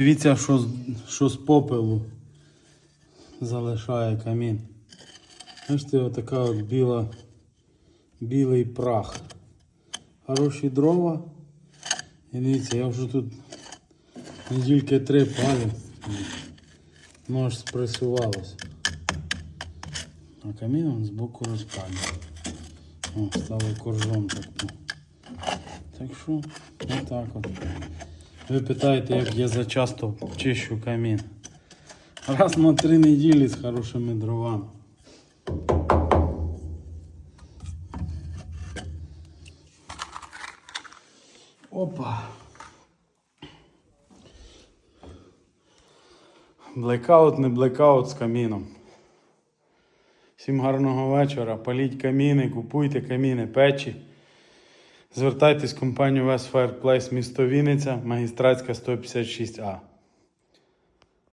Дивіться, що з, що з попелу залишає камін. Бачите, отака от біла, білий прах. Хороші дрова. І дивіться, я вже тут недільки три палю. Ну аж спресувалося. А камін он збоку розпалює. О, стало коржом так. ну. Так що, отак от. Ви питаєте, як я зачасто чищу камін. Раз на три неділі з хорошими дровами. Опа. Блекаут, не блекаут з каміном. Всім гарного вечора. Паліть каміни, купуйте каміни, печі. Звертайтесь в компанію West Fireplace місто Вінниця, магістратська 156А.